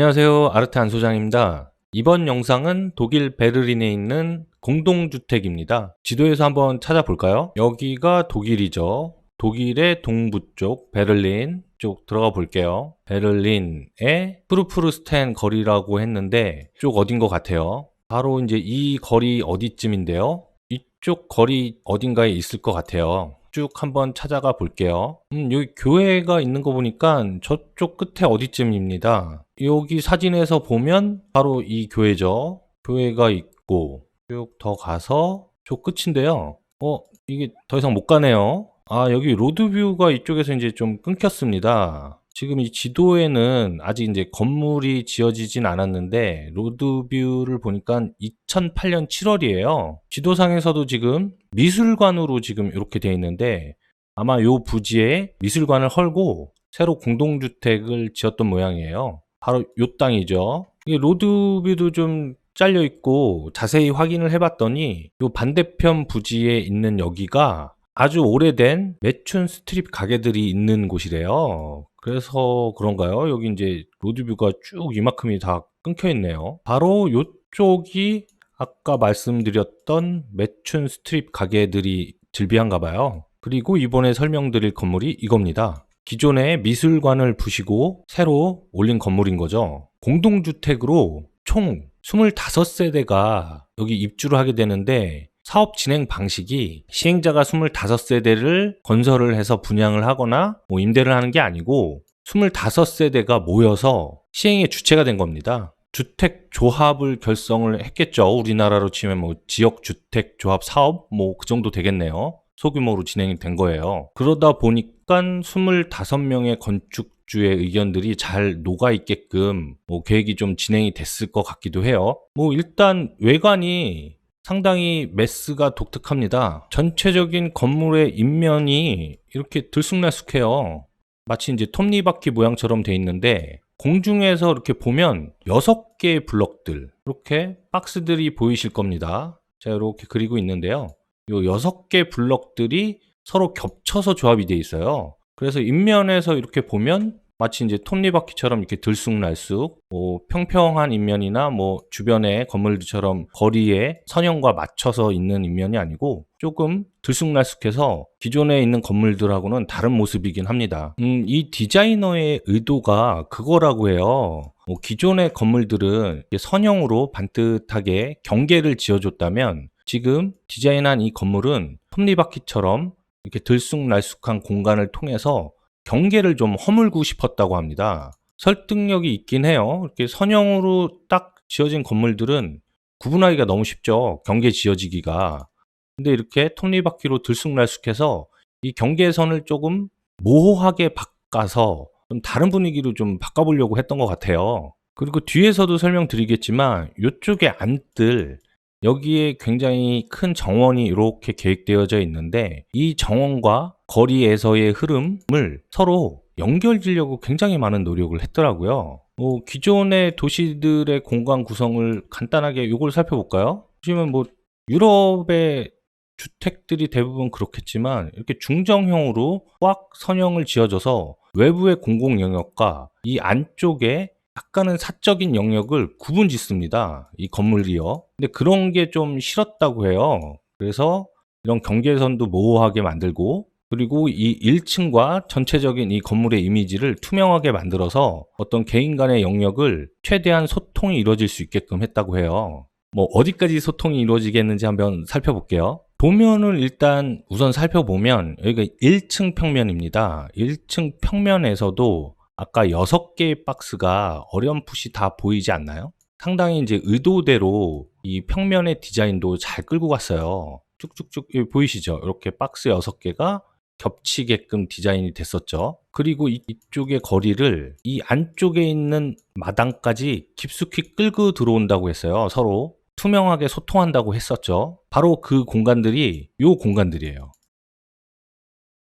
안녕하세요. 아르테 안 소장입니다. 이번 영상은 독일 베를린에 있는 공동주택입니다. 지도에서 한번 찾아볼까요? 여기가 독일이죠. 독일의 동부 쪽 베를린 쪽 들어가 볼게요. 베를린의 프루프르스텐 거리라고 했는데 쪽 어딘 것 같아요. 바로 이제 이 거리 어디쯤인데요. 이쪽 거리 어딘가에 있을 것 같아요. 쭉 한번 찾아가 볼게요. 음, 여기 교회가 있는 거 보니까 저쪽 끝에 어디쯤입니다. 여기 사진에서 보면 바로 이 교회죠. 교회가 있고 쭉 더 가서 저 끝인데요. 어, 이게 더 이상 못 가네요. 아, 여기 로드뷰가 이쪽에서 이제 좀 끊겼습니다. 지금 이 지도에는 아직 이제 건물이 지어지진 않았는데 로드뷰를 보니까 2008년 7월이에요. 지도상에서도 지금 미술관으로 지금 이렇게 돼 있는데 아마 요 부지에 미술관을 헐고 새로 공동주택을 지었던 모양이에요. 바로 요 땅이죠. 이 로드뷰도 좀 잘려 있고 자세히 확인을 해봤더니 요 반대편 부지에 있는 여기가 아주 오래된 매춘 스트립 가게들이 있는 곳이래요. 그래서 그런가요? 여기 이제 로드뷰가 쭉 이만큼이 다 끊겨 있네요. 바로 요쪽이 아까 말씀드렸던 매춘 스트립 가게들이 즐비한가 봐요. 그리고 이번에 설명드릴 건물이 이겁니다. 기존의 미술관을 부시고 새로 올린 건물인 거죠. 공동주택으로 총 25세대가 여기 입주를 하게 되는데 사업 진행 방식이 시행자가 25세대를 건설을 해서 분양을 하거나 뭐 임대를 하는 게 아니고 25세대가 모여서 시행의 주체가 된 겁니다. 주택 조합을 결성을 했겠죠. 우리나라로 치면 뭐 지역 주택 조합 사업 뭐 그 정도 되겠네요. 소규모로 진행이 된 거예요. 그러다 보니까 25명의 건축주의 의견들이 잘 녹아 있게끔 뭐 계획이 좀 진행이 됐을 것 같기도 해요. 뭐 일단 외관이 상당히 메스가 독특합니다. 전체적인 건물의 인면이 이렇게 들쑥날쑥해요. 마치 이제 톱니바퀴 모양처럼 돼 있는데 공중에서 이렇게 보면 6개의 블럭들 이렇게 박스들이 보이실 겁니다. 자 이렇게 그리고 있는데요. 이 6개 블럭들이 서로 겹쳐서 조합이 돼 있어요. 그래서 인면에서 이렇게 보면 마치 이제 톱니바퀴처럼 이렇게 들쑥날쑥 뭐 평평한 인면이나 뭐 주변의 건물들처럼 거리에 선형과 맞춰서 있는 인면이 아니고 조금 들쑥날쑥해서 기존에 있는 건물들하고는 다른 모습이긴 합니다. 음, 이 디자이너의 의도가 그거라고 해요. 뭐 기존의 건물들은 선형으로 반듯하게 경계를 지어줬다면 지금 디자인한 이 건물은 톱니바퀴처럼 이렇게 들쑥날쑥한 공간을 통해서 경계를 좀 허물고 싶었다고 합니다. 설득력이 있긴 해요. 이렇게 선형으로 딱 지어진 건물들은 구분하기가 너무 쉽죠. 경계 지어지기가. 근데 이렇게 톱니바퀴로 들쑥날쑥해서 이 경계선을 조금 모호하게 바꿔서 좀 다른 분위기로 좀 바꿔보려고 했던 것 같아요. 그리고 뒤에서도 설명드리겠지만 이쪽에 안뜰 여기에 굉장히 큰 정원이 이렇게 계획되어져 있는데 이 정원과 거리에서의 흐름을 서로 연결지려고 굉장히 많은 노력을 했더라고요. 뭐 기존의 도시들의 공간 구성을 간단하게 이걸 살펴볼까요? 보시면 뭐 유럽의 주택들이 대부분 그렇겠지만 이렇게 중정형으로 꽉 선형을 지어져서 외부의 공공 영역과 이 안쪽에 약간은 사적인 영역을 구분 짓습니다. 이 건물이요. 근데 그런 게 좀 싫었다고 해요. 그래서 이런 경계선도 모호하게 만들고 그리고 이 1층과 전체적인 이 건물의 이미지를 투명하게 만들어서 어떤 개인 간의 영역을 최대한 소통이 이루어질 수 있게끔 했다고 해요. 뭐 어디까지 소통이 이루어지겠는지 한번 살펴볼게요. 도면을 일단 우선 살펴보면 여기가 1층 평면입니다. 1층 평면에서도 아까 6개의 박스가 어렴풋이 다 보이지 않나요? 상당히 이제 의도대로 이 평면의 디자인도 잘 끌고 갔어요. 쭉쭉쭉 보이시죠? 이렇게 박스 6개가 겹치게끔 디자인이 됐었죠. 그리고 이, 이쪽의 거리를 이 안쪽에 있는 마당까지 깊숙이 끌고 들어온다고 했어요. 서로 투명하게 소통한다고 했었죠. 바로 그 공간들이 요 공간들이에요.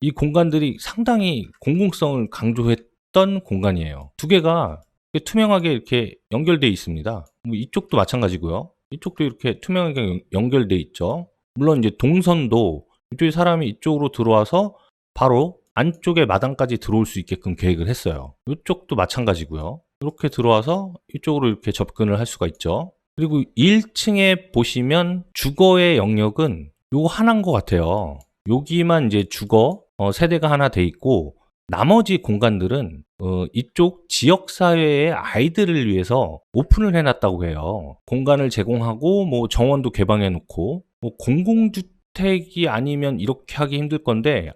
이 공간들이 상당히 공공성을 강조했 어떤 공간이에요. 두 개가 투명하게 이렇게 연결되어 있습니다. 뭐 이쪽도 마찬가지고요. 이쪽도 이렇게 투명하게 연결되어 있죠. 물론 이제 동선도 이쪽에 사람이 이쪽으로 들어와서 바로 안쪽에 마당까지 들어올 수 있게끔 계획을 했어요. 이쪽도 마찬가지고요. 이렇게 들어와서 이쪽으로 이렇게 접근을 할 수가 있죠. 그리고 1층에 보시면 주거의 영역은 요거 하나인 것 같아요. 여기만 이제 주거 어, 세대가 하나 돼 있고 나머지 공간들은 어, 이쪽 지역 사회의 아이들을 위해서 오픈을 해놨다고 해요. 공간을 제공하고 뭐 정원도 개방해 놓고 뭐 공공주 택이 아니면 이렇게 하기 힘들 건데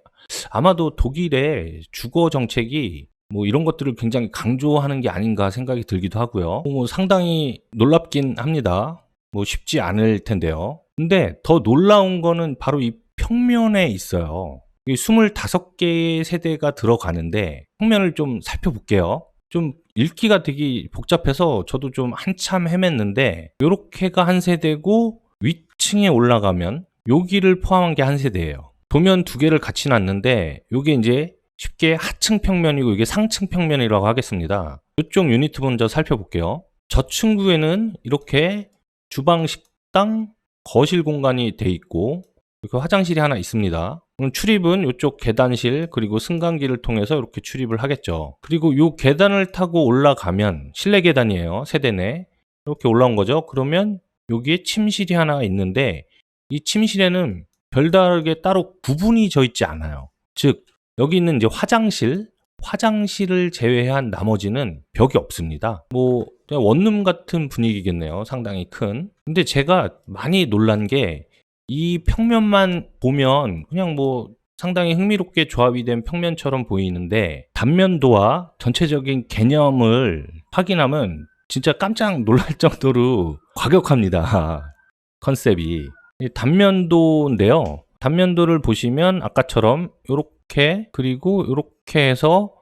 아마도 독일의 주거 정책이 뭐 이런 것들을 굉장히 강조하는 게 아닌가 생각이 들기도 하고요. 뭐 상당히 놀랍긴 합니다. 뭐 쉽지 않을 텐데요. 근데 더 놀라운 거는 바로 이 평면에 있어요. 이 25개의 세대가 들어가는데 평면을 좀 살펴볼게요. 좀 읽기가 되게 복잡해서 저도 좀 한참 헤맸는데 요렇게가 한 세대고 위층에 올라가면 여기를 포함한 게 한 세대예요. 도면 두 개를 같이 놨는데 요게 이제 쉽게 하층 평면이고 이게 상층 평면이라고 하겠습니다. 이쪽 유니트 먼저 살펴볼게요. 저층부에는 이렇게 주방, 식당, 거실 공간이 돼 있고 이렇게 화장실이 하나 있습니다. 그럼 출입은 이쪽 계단실 그리고 승강기를 통해서 이렇게 출입을 하겠죠. 그리고 이 계단을 타고 올라가면 실내 계단이에요. 세대 내 이렇게 올라온 거죠. 그러면 여기에 침실이 하나 있는데 이 침실에는 별다르게 따로 구분이 져 있지 않아요. 즉 여기 있는 이제 화장실, 화장실을 제외한 나머지는 벽이 없습니다. 뭐 원룸 같은 분위기겠네요. 상당히 큰. 근데 제가 많이 놀란 게 이 평면만 보면 그냥 뭐 상당히 흥미롭게 조합이 된 평면처럼 보이는데 단면도와 전체적인 개념을 확인하면 진짜 깜짝 놀랄 정도로 과격합니다. 컨셉이. 이 단면도인데요. 단면도를 보시면 아까처럼 이렇게 그리고 이렇게 해서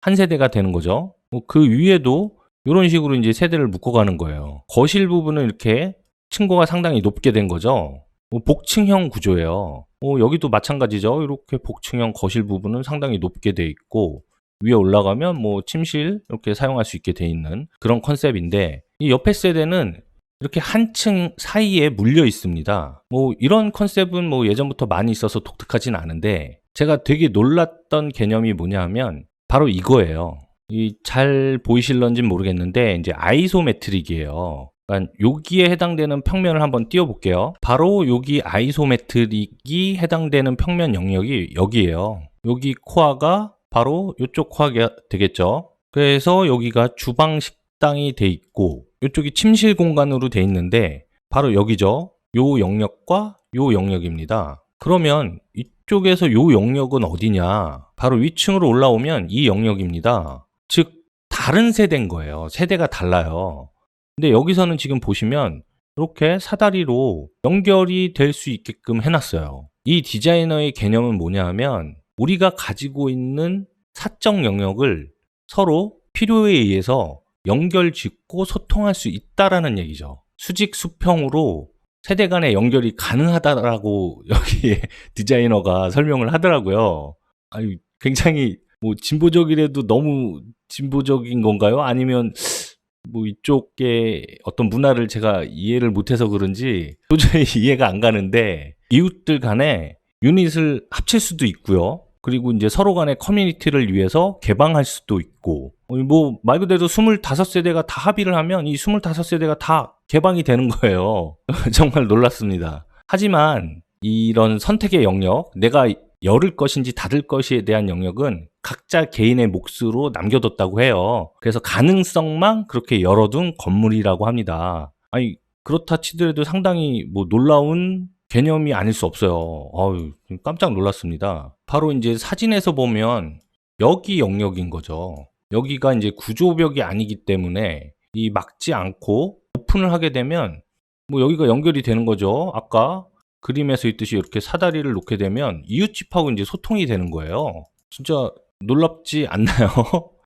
한 세대가 되는 거죠. 뭐그 위에도 이런 식으로 이제 세대를 묶어가는 거예요. 거실 부분은 이렇게 층고가 상당히 높게 된 거죠. 뭐 복층형 구조예요. 뭐 여기도 마찬가지죠. 이렇게 복층형 거실 부분은 상당히 높게 돼 있고 위에 올라가면 뭐 침실 이렇게 사용할 수 있게 돼 있는 그런 컨셉인데 이 옆에 세대는 이렇게 한층 사이에 물려 있습니다. 뭐 이런 컨셉은 뭐 예전부터 많이 있어서 독특하진 않은데 제가 되게 놀랐던 개념이 뭐냐 하면 바로 이거예요. 이 잘 보이실런진 모르겠는데 이제 아이소메트릭이에요. 그러니까 여기에 해당되는 평면을 한번 띄워 볼게요. 바로 여기 아이소메트릭이 해당되는 평면 영역이 여기예요. 여기 코아가 바로 이쪽 코아가 되겠죠. 그래서 여기가 주방 식당이 돼 있고 이쪽이 침실 공간으로 돼 있는데 바로 여기죠. 요 영역과 요 영역입니다. 그러면 이쪽에서 요 영역은 어디냐? 바로 위층으로 올라오면 이 영역입니다. 즉 다른 세대인 거예요. 세대가 달라요. 근데 여기서는 지금 보시면 이렇게 사다리로 연결이 될 수 있게끔 해놨어요. 이 디자이너의 개념은 뭐냐 하면 우리가 가지고 있는 사적 영역을 서로 필요에 의해서 연결 짓고 소통할 수 있다라는 얘기죠. 수직 수평으로 세대 간의 연결이 가능하다라고 여기에 디자이너가 설명을 하더라고요. 아니, 굉장히 뭐 진보적이라도 너무 진보적인 건가요? 아니면 뭐 이쪽의 어떤 문화를 제가 이해를 못해서 그런지 도저히 이해가 안 가는데 이웃들 간에 유닛을 합칠 수도 있고요. 그리고 이제 서로 간의 커뮤니티를 위해서 개방할 수도 있고 뭐 말 그대로 25세대가 다 합의를 하면 이 25세대가 다 개방이 되는 거예요. 정말 놀랐습니다. 하지만 이런 선택의 영역, 내가 열을 것인지 닫을 것에 대한 영역은 각자 개인의 몫으로 남겨뒀다고 해요. 그래서 가능성만 그렇게 열어둔 건물이라고 합니다. 아니, 그렇다 치더라도 상당히 뭐 놀라운 개념이 아닐 수 없어요. 아유, 깜짝 놀랐습니다. 바로 이제 사진에서 보면 여기 영역인 거죠. 여기가 이제 구조벽이 아니기 때문에 이 막지 않고 오픈을 하게 되면 뭐 여기가 연결이 되는 거죠. 아까 그림에서 있듯이 이렇게 사다리를 놓게 되면 이웃집하고 이제 소통이 되는 거예요. 진짜 놀랍지 않나요?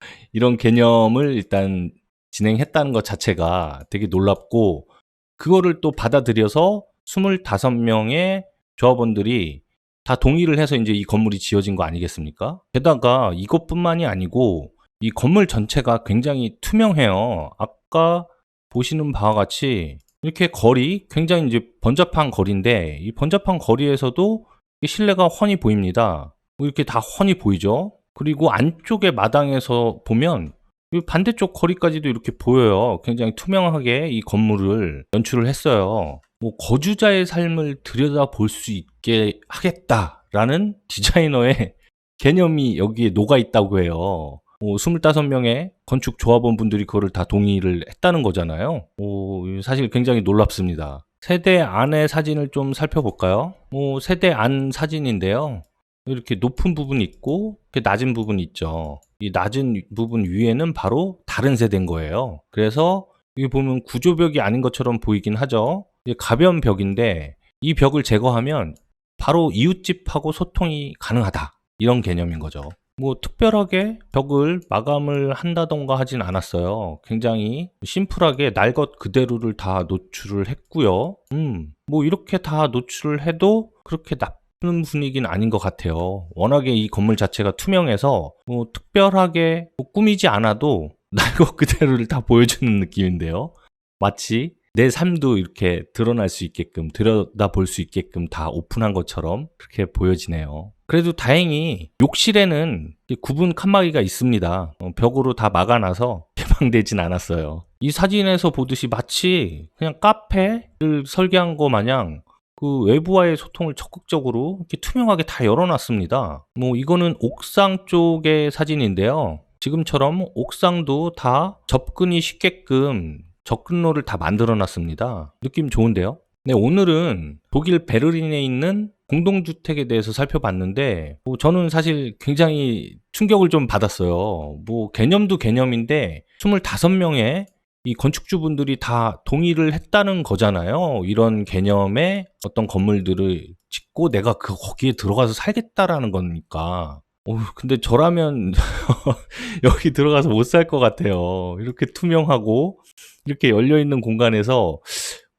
이런 개념을 일단 진행했다는 것 자체가 되게 놀랍고 그거를 또 받아들여서 25명의 조합원들이 다 동의를 해서 이제 이 건물이 지어진 거 아니겠습니까? 게다가 이것뿐만이 아니고 이 건물 전체가 굉장히 투명해요. 아까 보시는 바와 같이 이렇게 거리, 굉장히 이제 번잡한 거리인데 이 번잡한 거리에서도 이 실내가 훤히 보입니다. 뭐 이렇게 다 훤히 보이죠. 그리고 안쪽의 마당에서 보면 이 반대쪽 거리까지도 이렇게 보여요. 굉장히 투명하게 이 건물을 연출을 했어요. 뭐 거주자의 삶을 들여다 볼 수 있게 하겠다라는 디자이너의 개념이 여기에 녹아 있다고 해요. 뭐 25명의 건축 조합원 분들이 그거를 다 동의를 했다는 거잖아요. 오, 사실 굉장히 놀랍습니다. 세대 안의 사진을 좀 살펴볼까요? 뭐 세대 안 사진인데요. 이렇게 높은 부분이 있고 이렇게 낮은 부분이 있죠. 이 낮은 부분 위에는 바로 다른 세대인 거예요. 그래서 여기 보면 구조벽이 아닌 것처럼 보이긴 하죠. 가변 벽인데 이 벽을 제거하면 바로 이웃집하고 소통이 가능하다. 이런 개념인 거죠. 뭐 특별하게 벽을 마감을 한다던가 하진 않았어요. 굉장히 심플하게 날 것 그대로를 다 노출을 했고요. 음, 뭐 이렇게 다 노출을 해도 그렇게 나쁜 분위기는 아닌 것 같아요. 워낙에 이 건물 자체가 투명해서 뭐 특별하게 뭐 꾸미지 않아도 날 것 그대로를 다 보여주는 느낌인데요. 마치 내 삶도 이렇게 드러날 수 있게끔 들여다 볼 수 있게끔 다 오픈한 것처럼 그렇게 보여지네요. 그래도 다행히 욕실에는 구분 칸막이가 있습니다. 어, 벽으로 다 막아놔서 개방되진 않았어요. 이 사진에서 보듯이 마치 그냥 카페를 설계한 거 마냥 그 외부와의 소통을 적극적으로 이렇게 투명하게 다 열어놨습니다. 뭐 이거는 옥상 쪽의 사진인데요. 지금처럼 옥상도 다 접근이 쉽게끔 접근로를 다 만들어 놨습니다. 느낌 좋은데요? 네, 오늘은 독일 베르린에 있는 공동주택에 대해서 살펴봤는데, 뭐 저는 사실 굉장히 충격을 좀 받았어요. 뭐 개념도 개념인데, 25명의 이 건축주분들이 다 동의를 했다는 거잖아요. 이런 개념의 어떤 건물들을 짓고 내가 그 거기에 들어가서 살겠다라는 거니까. 어, 근데 저라면 여기 들어가서 못 살 것 같아요. 이렇게 투명하고 이렇게 열려 있는 공간에서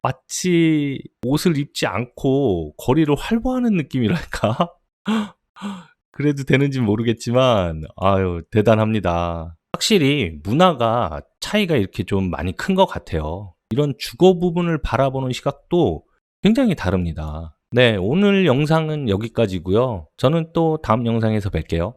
마치 옷을 입지 않고 거리를 활보하는 느낌이랄까? 그래도 되는지 모르겠지만, 아유, 대단합니다. 확실히 문화가 차이가 이렇게 좀 많이 큰 것 같아요. 이런 주거 부분을 바라보는 시각도 굉장히 다릅니다. 네, 오늘 영상은 여기까지고요. 저는 또 다음 영상에서 뵐게요.